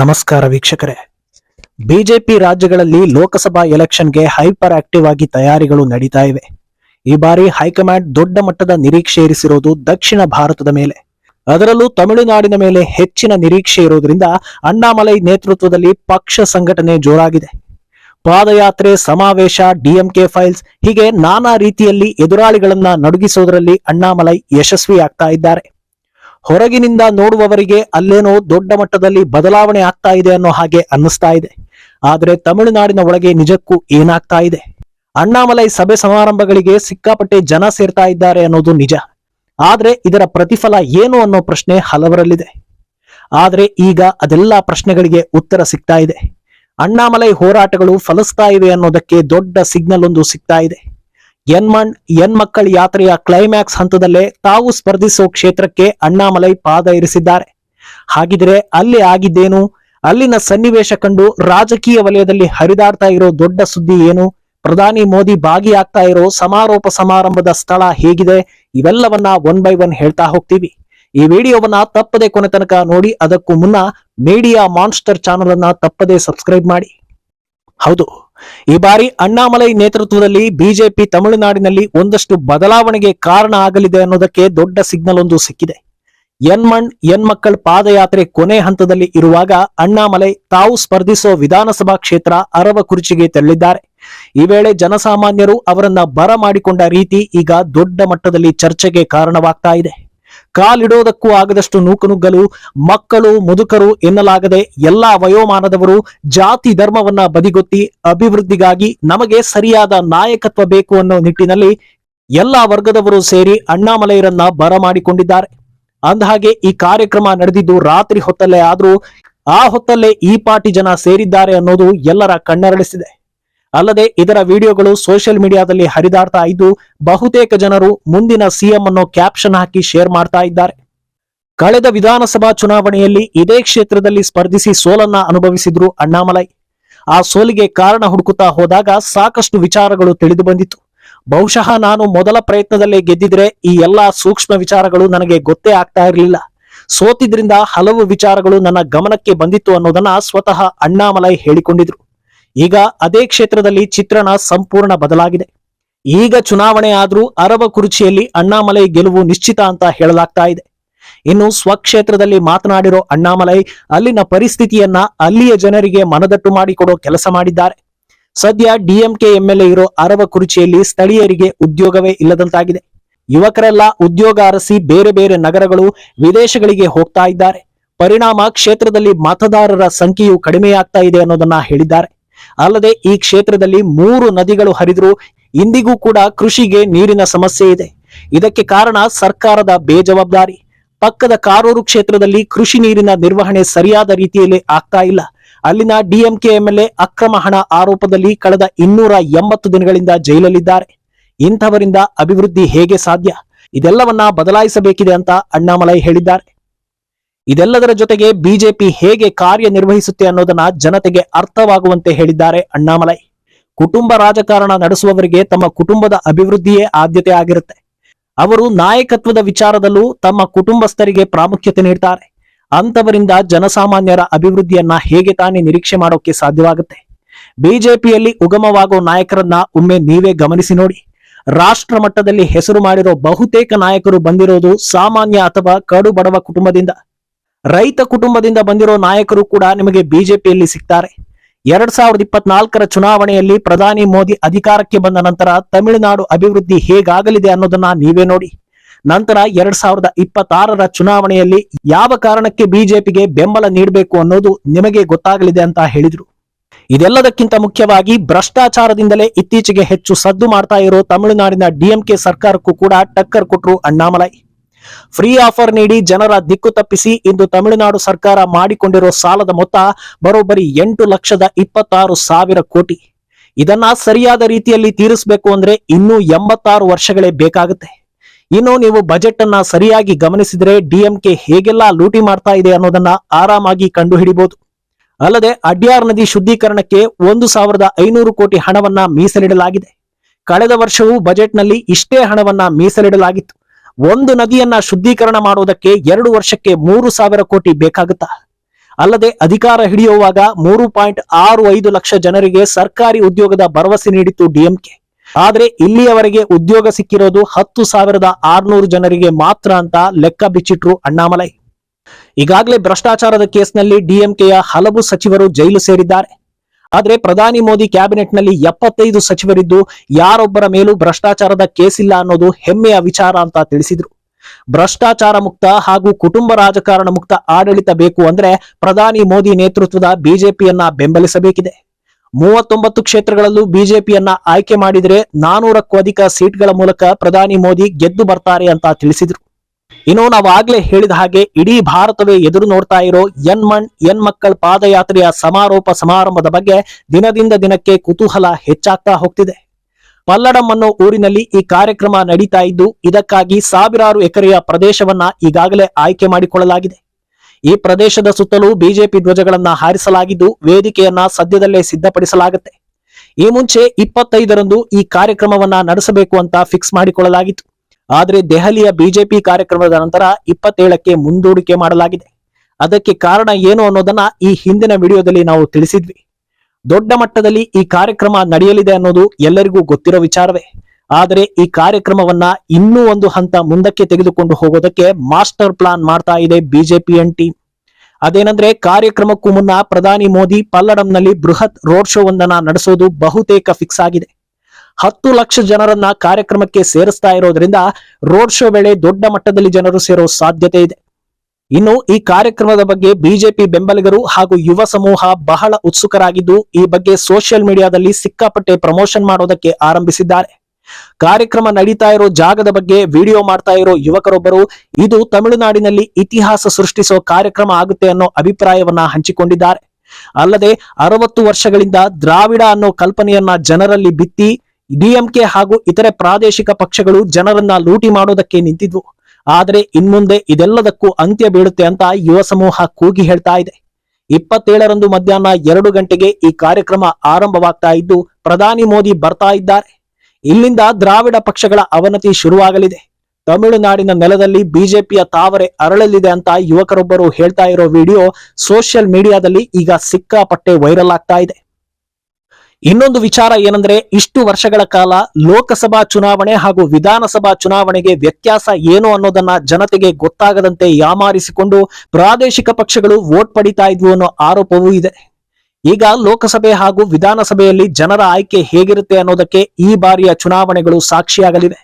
ನಮಸ್ಕಾರ ವೀಕ್ಷಕರೇ. ಬಿಜೆಪಿ ರಾಜ್ಯಗಳಲ್ಲಿ ಲೋಕಸಭಾ ಎಲೆಕ್ಷನ್ಗೆ ಹೈಪರ್ ಆಕ್ಟಿವ್ ಆಗಿ ತಯಾರಿಗಳು ನಡೀತಾ ಇವೆ. ಈ ಬಾರಿ ಹೈಕಮಾಂಡ್ ದೊಡ್ಡ ಮಟ್ಟದ ನಿರೀಕ್ಷೆ ಇರಿಸಿರೋದು ದಕ್ಷಿಣ ಭಾರತದ ಮೇಲೆ. ಅದರಲ್ಲೂ ತಮಿಳುನಾಡಿನ ಮೇಲೆ ಹೆಚ್ಚಿನ ನಿರೀಕ್ಷೆ ಇರೋದ್ರಿಂದ ಅಣ್ಣಾಮಲೈ ನೇತೃತ್ವದಲ್ಲಿ ಪಕ್ಷ ಸಂಘಟನೆ ಜೋರಾಗಿದೆ. ಪಾದಯಾತ್ರೆ, ಸಮಾವೇಶ, ಡಿಎಂಕೆ ಫೈಲ್ಸ್ ಹೀಗೆ ನಾನಾ ರೀತಿಯಲ್ಲಿ ಎದುರಾಳಿಗಳನ್ನ ನಡುಗಿಸೋದರಲ್ಲಿ ಅಣ್ಣಾಮಲೈ ಯಶಸ್ವಿಯಾಗ್ತಾ ಇದ್ದಾರೆ. ಹೊರಗಿನಿಂದ ನೋಡುವವರಿಗೆ ಅಲ್ಲೇನೋ ದೊಡ್ಡ ಮಟ್ಟದಲ್ಲಿ ಬದಲಾವಣೆ ಆಗ್ತಾ ಇದೆ ಅನ್ನೋ ಹಾಗೆ ಅನ್ನಿಸ್ತಾ ಇದೆ. ಆದರೆ ತಮಿಳುನಾಡಿನ ಒಳಗೆ ನಿಜಕ್ಕೂ ಏನಾಗ್ತಾ ಇದೆ? ಅಣ್ಣಾಮಲೈ ಸಭೆ ಸಮಾರಂಭಗಳಿಗೆ ಸಿಕ್ಕಾಪಟ್ಟೆ ಜನ ಸೇರ್ತಾ ಇದ್ದಾರೆ ಅನ್ನೋದು ನಿಜ. ಆದರೆ ಇದರ ಪ್ರತಿಫಲ ಏನು ಅನ್ನೋ ಪ್ರಶ್ನೆ ಹಲವರಲ್ಲಿದೆ. ಆದರೆ ಈಗ ಅದೆಲ್ಲ ಪ್ರಶ್ನೆಗಳಿಗೆ ಉತ್ತರ ಸಿಗ್ತಾ ಇದೆ. ಅಣ್ಣಾಮಲೈ ಹೋರಾಟಗಳು ಫಲಿಸ್ತಾ ಇವೆ ಅನ್ನೋದಕ್ಕೆ ದೊಡ್ಡ ಸಿಗ್ನಲ್ ಒಂದು ಸಿಗ್ತಾ ಇದೆ. ಎನ್ಮಣ್ ಎನ್ ಮಕ್ಕಳ ಯಾತ್ರೆಯ ಕ್ಲೈಮ್ಯಾಕ್ಸ್ ಹಂತದಲ್ಲೇ ತಾವು ಸ್ಪರ್ಧಿಸೋ ಕ್ಷೇತ್ರಕ್ಕೆ ಅಣ್ಣಾಮಲೈ ಪಾದ ಇರಿಸಿದ್ದಾರೆ. ಹಾಗಿದ್ರೆ ಅಲ್ಲಿ ಆಗಿದ್ದೇನು? ಅಲ್ಲಿನ ಸನ್ನಿವೇಶ ಕಂಡು ರಾಜಕೀಯ ವಲಯದಲ್ಲಿ ಹರಿದಾಡ್ತಾ ಇರೋ ದೊಡ್ಡ ಸುದ್ದಿ ಏನು? ಪ್ರಧಾನಿ ಮೋದಿ ಭಾಗಿಯಾಗ್ತಾ ಇರೋ ಸಮಾರೋಪ ಸಮಾರಂಭದ ಸ್ಥಳ ಹೇಗಿದೆ? ಇವೆಲ್ಲವನ್ನ ಒನ್ ಬೈ ಒನ್ ಹೇಳ್ತಾ ಹೋಗ್ತೀವಿ. ಈ ವಿಡಿಯೋವನ್ನ ತಪ್ಪದೆ ಕೊನೆ ತನಕ ನೋಡಿ, ಅದಕ್ಕೂ ಮುನ್ನ ಮೀಡಿಯಾ ಮಾನ್ಸ್ಟರ್ ಚಾನಲ್ ಅನ್ನ ತಪ್ಪದೆ ಸಬ್ಸ್ಕ್ರೈಬ್ ಮಾಡಿ. ಹೌದು. ಈ ಬಾರಿ ಅಣ್ಣಾಮಲೈ ನೇತೃತ್ವದಲ್ಲಿ ಬಿಜೆಪಿ ತಮಿಳುನಾಡಿನಲ್ಲಿ ಒಂದಷ್ಟು ಬದಲಾವಣೆಗೆ ಕಾರಣ ಆಗಲಿದೆ ಅನ್ನೋದಕ್ಕೆ ದೊಡ್ಡ ಸಿಗ್ನಲ್ ಒಂದು ಸಿಕ್ಕಿದೆ. ಎನ್ಮಣ್ ಎನ್ ಮಕ್ಕಳ ಪಾದಯಾತ್ರೆ ಕೊನೆ ಹಂತದಲ್ಲಿ ಇರುವಾಗ ಅಣ್ಣಾಮಲೈ ತಾವು ಸ್ಪರ್ಧಿಸೋ ವಿಧಾನಸಭಾ ಕ್ಷೇತ್ರ ಅರವ ಕುರ್ಚಿಗೆ ತೆರಳಿದ್ದಾರೆ. ಈ ವೇಳೆ ಜನಸಾಮಾನ್ಯರು ಅವರನ್ನ ಬರ ಮಾಡಿಕೊಂಡ ರೀತಿ ಈಗ ದೊಡ್ಡ ಮಟ್ಟದಲ್ಲಿ ಚರ್ಚೆಗೆ ಕಾರಣವಾಗ್ತಾ ಇದೆ. ಕಾಲಿಡೋದಕ್ಕೂ ಆಗದಷ್ಟು ನೂಕುನುಗ್ಗಲು ಮಕ್ಕಳು, ಮುದುಕರು ಎನ್ನಲಾಗದೆ ಎಲ್ಲಾ ವಯೋಮಾನದವರು ಜಾತಿ ಧರ್ಮವನ್ನ ಬದಿಗೊತ್ತಿ ಅಭಿವೃದ್ಧಿಗಾಗಿ ನಮಗೆ ಸರಿಯಾದ ನಾಯಕತ್ವ ಬೇಕು ಅನ್ನೋ ನಿಟ್ಟಿನಲ್ಲಿ ಎಲ್ಲಾ ವರ್ಗದವರು ಸೇರಿ ಅಣ್ಣಾಮಲೈರನ್ನ ಬರಮಾಡಿಕೊಂಡಿದ್ದಾರೆ ಅಂದಹಾಗೆ ಈ ಕಾರ್ಯಕ್ರಮ ನಡೆದಿದ್ದು ರಾತ್ರಿ ಹೊತ್ತಲ್ಲೇ ಆದ್ರೂ ಆ ಹೊತ್ತಲ್ಲೇ ಈ ಪಾಟಿ ಜನ ಸೇರಿದ್ದಾರೆ ಅನ್ನೋದು ಎಲ್ಲರ ಕಣ್ಣರಳಿಸಿದೆ. ಅಲ್ಲದೆ ಇದರ ವಿಡಿಯೋಗಳು ಸೋಷಿಯಲ್ ಮೀಡಿಯಾದಲ್ಲಿ ಹರಿದಾಡ್ತಾ ಇದ್ದು ಬಹುತೇಕ ಜನರು ಮುಂದಿನ ಸಿಎಂ ಅನ್ನೋ ಕ್ಯಾಪ್ಷನ್ ಹಾಕಿ ಶೇರ್ ಮಾಡ್ತಾ ಇದ್ದಾರೆ. ಕಳೆದ ವಿಧಾನಸಭಾ ಚುನಾವಣೆಯಲ್ಲಿ ಇದೇ ಕ್ಷೇತ್ರದಲ್ಲಿ ಸ್ಪರ್ಧಿಸಿ ಸೋಲನ್ನ ಅನುಭವಿಸಿದ್ರು ಅಣ್ಣಾಮಲೈ. ಆ ಸೋಲಿಗೆ ಕಾರಣ ಹುಡುಕುತ್ತಾ ಹೋದಾಗ ಸಾಕಷ್ಟು ವಿಚಾರಗಳು ತಿಳಿದು ಬಂದಿತ್ತು. ಬಹುಶಃ ನಾನು ಮೊದಲ ಪ್ರಯತ್ನದಲ್ಲೇ ಗೆದ್ದಿದ್ರೆ ಈ ಎಲ್ಲಾ ಸೂಕ್ಷ್ಮ ವಿಚಾರಗಳು ನನಗೆ ಗೊತ್ತೇ ಆಗ್ತಾ ಇರಲಿಲ್ಲ. ಸೋತಿದ್ರಿಂದ ಹಲವು ವಿಚಾರಗಳು ನನ್ನ ಗಮನಕ್ಕೆ ಬಂದಿತ್ತು ಅನ್ನೋದನ್ನ ಸ್ವತಃ ಅಣ್ಣಾಮಲೈ ಹೇಳಿಕೊಂಡಿದ್ರು. ಈಗ ಅದೇ ಕ್ಷೇತ್ರದಲ್ಲಿ ಚಿತ್ರಣ ಸಂಪೂರ್ಣ ಬದಲಾಗಿದೆ. ಈಗ ಚುನಾವಣೆ ಆದರೂ ಅರಬ ಕುರ್ಚಿಯಲ್ಲಿ ಅಣ್ಣಾಮಲೈ ಗೆಲುವು ನಿಶ್ಚಿತ ಅಂತ ಹೇಳಲಾಗ್ತಾ ಇದೆ. ಇನ್ನು ಸ್ವಕ್ಷೇತ್ರದಲ್ಲಿ ಮಾತನಾಡಿರೋ ಅಣ್ಣಾಮಲೈ ಅಲ್ಲಿನ ಪರಿಸ್ಥಿತಿಯನ್ನ ಅಲ್ಲಿಯ ಜನರಿಗೆ ಮನದಟ್ಟು ಮಾಡಿಕೊಡೋ ಕೆಲಸ ಮಾಡಿದ್ದಾರೆ. ಸದ್ಯ ಡಿಎಂಕೆ ಎಂಎಲ್ಎ ಇರೋ ಅರಬ ಕುರ್ಚಿಯಲ್ಲಿ ಸ್ಥಳೀಯರಿಗೆ ಉದ್ಯೋಗವೇ ಇಲ್ಲದಂತಾಗಿದೆ. ಯುವಕರೆಲ್ಲ ಉದ್ಯೋಗ ಅರಸಿ ಬೇರೆ ಬೇರೆ ನಗರಗಳು, ವಿದೇಶಗಳಿಗೆ ಹೋಗ್ತಾ ಇದ್ದಾರೆ. ಪರಿಣಾಮ ಕ್ಷೇತ್ರದಲ್ಲಿ ಮತದಾರರ ಸಂಖ್ಯೆಯು ಕಡಿಮೆಯಾಗ್ತಾ ಇದೆ ಅನ್ನೋದನ್ನ ಹೇಳಿದ್ದಾರೆ. ಅಲ್ಲದೆ ಈ ಕ್ಷೇತ್ರದಲ್ಲಿ ಮೂರು ನದಿಗಳು ಹರಿದ್ರು ಇಂದಿಗೂ ಕೂಡ ಕೃಷಿಗೆ ನೀರಿನ ಸಮಸ್ಯೆ ಇದೆ. ಇದಕ್ಕೆ ಕಾರಣ ಸರ್ಕಾರದ ಬೇಜವಾಬ್ದಾರಿ. ಪಕ್ಕದ ಕಾರೂರು ಕ್ಷೇತ್ರದಲ್ಲಿ ಕೃಷಿ ನೀರಿನ ನಿರ್ವಹಣೆ ಸರಿಯಾದ ರೀತಿಯಲ್ಲಿ ಆಗ್ತಾ ಇಲ್ಲ. ಅಲ್ಲಿನ ಡಿಎಂಕೆ ಎಂಎಲ್ಎ ಅಕ್ರಮ ಹಣ ಆರೋಪದಲ್ಲಿ ಕಳೆದ ಇನ್ನೂರ ಎಂಬತ್ತು ದಿನಗಳಿಂದ ಜೈಲಲ್ಲಿದ್ದಾರೆ. ಇಂಥವರಿಂದ ಅಭಿವೃದ್ಧಿ ಹೇಗೆ ಸಾಧ್ಯ? ಇದೆಲ್ಲವನ್ನ ಬದಲಾಯಿಸಬೇಕಿದೆ ಅಂತ ಅಣ್ಣಾಮಲೈ ಹೇಳಿದ್ದಾರೆ. ಇದೆಲ್ಲದರ ಜೊತೆಗೆ ಬಿಜೆಪಿ ಹೇಗೆ ಕಾರ್ಯನಿರ್ವಹಿಸುತ್ತೆ ಅನ್ನೋದನ್ನ ಜನತೆಗೆ ಅರ್ಥವಾಗುವಂತೆ ಹೇಳಿದ್ದಾರೆ ಅಣ್ಣಾಮಲೈ. ಕುಟುಂಬ ರಾಜಕಾರಣ ನಡೆಸುವವರಿಗೆ ತಮ್ಮ ಕುಟುಂಬದ ಅಭಿವೃದ್ಧಿಯೇ ಆದ್ಯತೆ ಆಗಿರುತ್ತೆ. ಅವರು ನಾಯಕತ್ವದ ವಿಚಾರದಲ್ಲೂ ತಮ್ಮ ಕುಟುಂಬಸ್ಥರಿಗೆ ಪ್ರಾಮುಖ್ಯತೆ ನೀಡ್ತಾರೆ. ಅಂತವರಿಂದ ಜನಸಾಮಾನ್ಯರ ಅಭಿವೃದ್ಧಿಯನ್ನ ಹೇಗೆ ತಾನೇ ನಿರೀಕ್ಷೆ ಮಾಡೋಕೆ ಸಾಧ್ಯವಾಗುತ್ತೆ. ಬಿಜೆಪಿಯಲ್ಲಿ ಉಗಮವಾಗೋ ನಾಯಕರನ್ನ ಒಮ್ಮೆ ನೀವೇ ಗಮನಿಸಿ ನೋಡಿ. ರಾಷ್ಟ್ರ ಮಟ್ಟದಲ್ಲಿ ಹೆಸರು ಮಾಡಿರೋ ಬಹುತೇಕ ನಾಯಕರು ಬಂದಿರೋದು ಸಾಮಾನ್ಯ ಅಥವಾ ಕಡು ಬಡವ ಕುಟುಂಬದಿಂದ. ರೈತ ಕುಟುಂಬದಿಂದ ಬಂದಿರೋ ನಾಯಕರು ಕೂಡ ನಿಮಗೆ ಬಿಜೆಪಿಯಲ್ಲಿ ಸಿಗ್ತಾರೆ. ಎರಡ್ ಸಾವಿರದ ಇಪ್ಪತ್ನಾಲ್ಕರ ಚುನಾವಣೆಯಲ್ಲಿ ಪ್ರಧಾನಿ ಮೋದಿ ಅಧಿಕಾರಕ್ಕೆ ಬಂದ ನಂತರ ತಮಿಳುನಾಡು ಅಭಿವೃದ್ಧಿ ಹೇಗಾಗಲಿದೆ ಅನ್ನೋದನ್ನ ನೀವೇ ನೋಡಿ. ನಂತರ ಎರಡ್ ಸಾವಿರದ ಇಪ್ಪತ್ತಾರರ ಚುನಾವಣೆಯಲ್ಲಿ ಯಾವ ಕಾರಣಕ್ಕೆ ಬಿಜೆಪಿಗೆ ಬೆಂಬಲ ನೀಡಬೇಕು ಅನ್ನೋದು ನಿಮಗೆ ಗೊತ್ತಾಗಲಿದೆ ಅಂತ ಹೇಳಿದ್ರು. ಇದೆಲ್ಲದಕ್ಕಿಂತ ಮುಖ್ಯವಾಗಿ ಭ್ರಷ್ಟಾಚಾರದಿಂದಲೇ ಇತ್ತೀಚೆಗೆ ಹೆಚ್ಚು ಸದ್ದು ಮಾಡ್ತಾ ಇರೋ ತಮಿಳುನಾಡಿನ ಡಿಎಂಕೆ ಸರ್ಕಾರಕ್ಕೂ ಕೂಡ ಟಕ್ಕರ್ ಕೊಟ್ರು ಅಣ್ಣಾಮಲೈ. ಫ್ರೀ ಆಫರ್ ನೀಡಿ ಜನರ ದಿಕ್ಕು ತಪ್ಪಿಸಿ ಇಂದು ತಮಿಳುನಾಡು ಸರ್ಕಾರ ಮಾಡಿಕೊಂಡಿರೋ ಸಾಲದ ಮೊತ್ತ ಬರೋಬ್ಬರಿ ಎಂಟು ಲಕ್ಷದ ಇಪ್ಪತ್ತಾರು ಸಾವಿರ ಕೋಟಿ. ಇದನ್ನ ಸರಿಯಾದ ರೀತಿಯಲ್ಲಿ ತೀರಿಸಬೇಕು ಅಂದ್ರೆ ಇನ್ನೂ ಎಂಬತ್ತಾರು ವರ್ಷಗಳೇ ಬೇಕಾಗುತ್ತೆ. ಇನ್ನು ನೀವು ಬಜೆಟ್ ಅನ್ನ ಸರಿಯಾಗಿ ಗಮನಿಸಿದ್ರೆ ಡಿಎಂಕೆ ಹೇಗೆಲ್ಲ ಲೂಟಿ ಮಾಡ್ತಾ ಇದೆ ಅನ್ನೋದನ್ನ ಆರಾಮಾಗಿ ಕಂಡುಹಿಡಿಬಹುದು ಅಲ್ಲದೆ ಅಡ್ಯಾರ್ ನದಿ ಶುದ್ಧೀಕರಣಕ್ಕೆ ಒಂದು ಸಾವಿರದ ಐನೂರು ಕೋಟಿ ಹಣವನ್ನ ಮೀಸಲಿಡಲಾಗಿದೆ. ಕಳೆದ ವರ್ಷವೂ ಬಜೆಟ್ನಲ್ಲಿ ಇಷ್ಟೇ ಹಣವನ್ನ ಮೀಸಲಿಡಲಾಗಿತ್ತು. ಒಂದು ನದಿಯನ್ನ ಶುದ್ಧೀಕರಣ ಮಾಡುವುದಕ್ಕೆ ಎರಡು ವರ್ಷಕ್ಕೆ ಮೂರು ಸಾವಿರ ಕೋಟಿ ಬೇಕಾಗುತ್ತಾ? ಅಲ್ಲದೆ ಅಧಿಕಾರ ಹಿಡಿಯುವಾಗ ಮೂರು ಪಾಯಿಂಟ್ ಆರು ಐದು ಲಕ್ಷ ಜನರಿಗೆ ಸರ್ಕಾರಿ ಉದ್ಯೋಗದ ಭರವಸೆ ನೀಡಿತ್ತು ಡಿಎಂಕೆ. ಆದ್ರೆ ಇಲ್ಲಿಯವರೆಗೆ ಉದ್ಯೋಗ ಸಿಕ್ಕಿರೋದು ಹತ್ತು ಸಾವಿರದ ಆರ್ನೂರು ಜನರಿಗೆ ಮಾತ್ರ ಅಂತ ಲೆಕ್ಕ ಬಿಚ್ಚಿಟ್ರು ಅಣ್ಣಾಮಲೈ. ಈಗಾಗಲೇ ಭ್ರಷ್ಟಾಚಾರದ ಕೇಸ್ನಲ್ಲಿ ಡಿಎಂಕೆಯ ಹಲವು ಸಚಿವರು ಜೈಲು ಸೇರಿದ್ದಾರೆ. ಆದ್ರೆ ಪ್ರಧಾನಿ ಮೋದಿ ಕ್ಯಾಬಿನೆಟ್ನಲ್ಲಿ ಎಪ್ಪತ್ತೈದು ಸಚಿವರಿದ್ದು ಯಾರೊಬ್ಬರ ಮೇಲೂ ಭ್ರಷ್ಟಾಚಾರದ ಕೇಸ್ ಇಲ್ಲ ಅನ್ನೋದು ಹೆಮ್ಮೆಯ ವಿಚಾರ ಅಂತ ತಿಳಿಸಿದ್ರು. ಭ್ರಷ್ಟಾಚಾರ ಮುಕ್ತ ಹಾಗೂ ಕುಟುಂಬ ರಾಜಕಾರಣ ಮುಕ್ತ ಆಡಳಿತ ಬೇಕು ಅಂದ್ರೆ ಪ್ರಧಾನಿ ಮೋದಿ ನೇತೃತ್ವದ ಬಿಜೆಪಿಯನ್ನ ಬೆಂಬಲಿಸಬೇಕಿದೆ. ಮೂವತ್ತೊಂಬತ್ತು ಕ್ಷೇತ್ರಗಳಲ್ಲೂ ಬಿಜೆಪಿಯನ್ನ ಆಯ್ಕೆ ಮಾಡಿದರೆ ನಾನೂರಕ್ಕೂ ಅಧಿಕ ಸೀಟ್ಗಳ ಮೂಲಕ ಪ್ರಧಾನಿ ಮೋದಿ ಗೆದ್ದು ಬರ್ತಾರೆ ಅಂತ ತಿಳಿಸಿದ್ರು. ಇನ್ನು ನಾವು ಆಗ್ಲೇ ಹೇಳಿದ ಹಾಗೆ ಇಡೀ ಭಾರತವೇ ಎದುರು ನೋಡ್ತಾ ಇರೋ ಎನ್ ಮಣ್ ಎನ್ ಮಕ್ಕಳ ಪಾದಯಾತ್ರೆಯ ಸಮಾರೋಪ ಸಮಾರಂಭದ ಬಗ್ಗೆ ದಿನದಿಂದ ದಿನಕ್ಕೆ ಕುತೂಹಲ ಹೆಚ್ಚಾಗ್ತಾ ಹೋಗ್ತಿದೆ. ಪಲ್ಲಡಂ ಅನ್ನೋ ಊರಿನಲ್ಲಿ ಈ ಕಾರ್ಯಕ್ರಮ ನಡೀತಾ ಇದ್ದು, ಇದಕ್ಕಾಗಿ ಸಾವಿರಾರು ಎಕರೆಯ ಪ್ರದೇಶವನ್ನ ಈಗಾಗಲೇ ಆಯ್ಕೆ ಮಾಡಿಕೊಳ್ಳಲಾಗಿದೆ. ಈ ಪ್ರದೇಶದ ಸುತ್ತಲೂ ಬಿಜೆಪಿ ಧ್ವಜಗಳನ್ನ ಹಾರಿಸಲಾಗಿದ್ದು, ವೇದಿಕೆಯನ್ನ ಸದ್ಯದಲ್ಲೇ ಸಿದ್ಧಪಡಿಸಲಾಗುತ್ತೆ. ಈ ಮುಂಚೆ ಇಪ್ಪತ್ತೈದರಂದು ಈ ಕಾರ್ಯಕ್ರಮವನ್ನ ನಡೆಸಬೇಕು ಅಂತ ಫಿಕ್ಸ್ ಮಾಡಿಕೊಳ್ಳಲಾಗಿತ್ತು. ಆದ್ರೆ ದೆಹಲಿಯ ಬಿಜೆಪಿ ಕಾರ್ಯಕ್ರಮದ ನಂತರ ಇಪ್ಪತ್ತೇಳಕ್ಕೆ ಮುಂದೂಡಿಕೆ ಮಾಡಲಾಗಿದೆ. ಅದಕ್ಕೆ ಕಾರಣ ಏನು ಅನ್ನೋದನ್ನ ಈ ಹಿಂದಿನ ವಿಡಿಯೋದಲ್ಲಿ ನಾವು ತಿಳಿಸಿದ್ವಿ. ದೊಡ್ಡ ಮಟ್ಟದಲ್ಲಿ ಈ ಕಾರ್ಯಕ್ರಮ ನಡೆಯಲಿದೆ ಅನ್ನೋದು ಎಲ್ಲರಿಗೂ ಗೊತ್ತಿರೋ ವಿಚಾರವೇ. ಆದರೆ ಈ ಕಾರ್ಯಕ್ರಮವನ್ನ ಇನ್ನೂ ಒಂದು ಹಂತ ಮುಂದಕ್ಕೆ ತೆಗೆದುಕೊಂಡು ಹೋಗೋದಕ್ಕೆ ಮಾಸ್ಟರ್ ಪ್ಲಾನ್ ಮಾಡ್ತಾ ಇದೆ ಬಿಜೆಪಿ ಎನ್ ಟೀಮ್. ಅದೇನಂದ್ರೆ ಕಾರ್ಯಕ್ರಮಕ್ಕೂ ಮುನ್ನ ಪ್ರಧಾನಿ ಮೋದಿ ಪಲ್ಲಡಂನಲ್ಲಿ ಬೃಹತ್ ರೋಡ್ ಶೋ ಒಂದನ್ನ ನಡೆಸೋದು ಬಹುತೇಕ ಫಿಕ್ಸ್ ಆಗಿದೆ. ಹತ್ತು ಲಕ್ಷ ಜನರನ್ನ ಕಾರ್ಯಕ್ರಮಕ್ಕೆ ಸೇರಿಸ್ತಾ ಇರೋದ್ರಿಂದ ರೋಡ್ ಶೋ ವೇಳೆ ದೊಡ್ಡ ಮಟ್ಟದಲ್ಲಿ ಜನರು ಸೇರೋ ಸಾಧ್ಯತೆ ಇದೆ. ಇನ್ನು ಈ ಕಾರ್ಯಕ್ರಮದ ಬಗ್ಗೆ ಬಿಜೆಪಿ ಬೆಂಬಲಿಗರು ಹಾಗೂ ಯುವ ಸಮೂಹ ಬಹಳ ಉತ್ಸುಕರಾಗಿದ್ದು ಈ ಬಗ್ಗೆ ಸೋಷಿಯಲ್ ಮೀಡಿಯಾದಲ್ಲಿ ಸಿಕ್ಕಾಪಟ್ಟೆ ಪ್ರಮೋಷನ್ ಮಾಡೋದಕ್ಕೆ ಆರಂಭಿಸಿದ್ದಾರೆ. ಕಾರ್ಯಕ್ರಮ ನಡೀತಾ ಇರೋ ಜಾಗದ ಬಗ್ಗೆ ವಿಡಿಯೋ ಮಾಡ್ತಾ ಇರೋ ಯುವಕರೊಬ್ಬರು, ಇದು ತಮಿಳುನಾಡಿನಲ್ಲಿ ಇತಿಹಾಸ ಸೃಷ್ಟಿಸೋ ಕಾರ್ಯಕ್ರಮ ಆಗುತ್ತೆ ಅನ್ನೋ ಅಭಿಪ್ರಾಯವನ್ನ ಹಂಚಿಕೊಂಡಿದ್ದಾರೆ. ಅಲ್ಲದೆ ಅರವತ್ತು ವರ್ಷಗಳಿಂದ ದ್ರಾವಿಡ ಅನ್ನೋ ಕಲ್ಪನೆಯನ್ನ ಜನರಲ್ಲಿ ಬಿತ್ತಿ ಡಿಎಂಕೆ ಹಾಗೂ ಇತರೆ ಪ್ರಾದೇಶಿಕ ಪಕ್ಷಗಳು ಜನರನ್ನ ಲೂಟಿ ಮಾಡೋದಕ್ಕೆ ನಿಂತಿದ್ವು. ಆದರೆ ಇನ್ಮುಂದೆ ಇದೆಲ್ಲದಕ್ಕೂ ಅಂತ್ಯ ಬೀಳುತ್ತೆ ಅಂತ ಯುವ ಸಮೂಹ ಕೂಗಿ ಹೇಳ್ತಾ ಇದೆ. ಇಪ್ಪತ್ತೇಳರಂದು ಮಧ್ಯಾಹ್ನ ಎರಡು ಗಂಟೆಗೆ ಈ ಕಾರ್ಯಕ್ರಮ ಆರಂಭವಾಗ್ತಾ ಇದ್ದು ಪ್ರಧಾನಿ ಮೋದಿ ಬರ್ತಾ ಇದ್ದಾರೆ. ಇಲ್ಲಿಂದ ದ್ರಾವಿಡ ಪಕ್ಷಗಳ ಅವನತಿ ಶುರುವಾಗಲಿದೆ. ತಮಿಳುನಾಡಿನ ನೆಲದಲ್ಲಿ ಬಿಜೆಪಿಯ ತಾವರೆ ಅರಳಲಿದೆ ಅಂತ ಯುವಕರೊಬ್ಬರು ಹೇಳ್ತಾ ಇರೋ ವಿಡಿಯೋ ಸೋಷಿಯಲ್ ಮೀಡಿಯಾದಲ್ಲಿ ಈಗ ಸಿಕ್ಕಾಪಟ್ಟೆ ವೈರಲ್ ಆಗ್ತಾ ಇದೆ. ಇನ್ನೊಂದು ವಿಚಾರ ಏನಂದ್ರೆ, ಇಷ್ಟು ವರ್ಷಗಳ ಕಾಲ ಲೋಕಸಭಾ ಚುನಾವಣೆ ಹಾಗೂ ವಿಧಾನಸಭಾ ಚುನಾವಣೆಗೆ ವ್ಯತ್ಯಾಸ ಏನು ಅನ್ನೋದನ್ನ ಜನತೆಗೆ ಗೊತ್ತಾಗದಂತೆ ಯಾಮಾರಿಸಿಕೊಂಡು ಪ್ರಾದೇಶಿಕ ಪಕ್ಷಗಳು ವೋಟ್ ಪಡಿತಾ ಇದ್ವು ಅನ್ನೋ ಆರೋಪವೂ ಇದೆ. ಈಗ ಲೋಕಸಭೆ ಹಾಗೂ ವಿಧಾನಸಭೆಯಲ್ಲಿ ಜನರ ಆಯ್ಕೆ ಹೇಗಿರುತ್ತೆ ಅನ್ನೋದಕ್ಕೆ ಈ ಬಾರಿಯ ಚುನಾವಣೆಗಳು ಸಾಕ್ಷಿಯಾಗಲಿವೆ.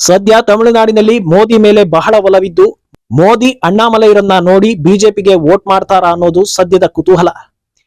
ಸದ್ಯ ತಮಿಳುನಾಡಿನಲ್ಲಿ ಮೋದಿ ಮೇಲೆ ಬಹಳ ಒಲವಿದ್ದು, ಮೋದಿ ಅಣ್ಣಾಮಲೈರನ್ನ ನೋಡಿ ಬಿಜೆಪಿಗೆ ವೋಟ್ ಮಾಡ್ತಾರಾ ಅನ್ನೋದು ಸದ್ಯದ ಕುತೂಹಲ.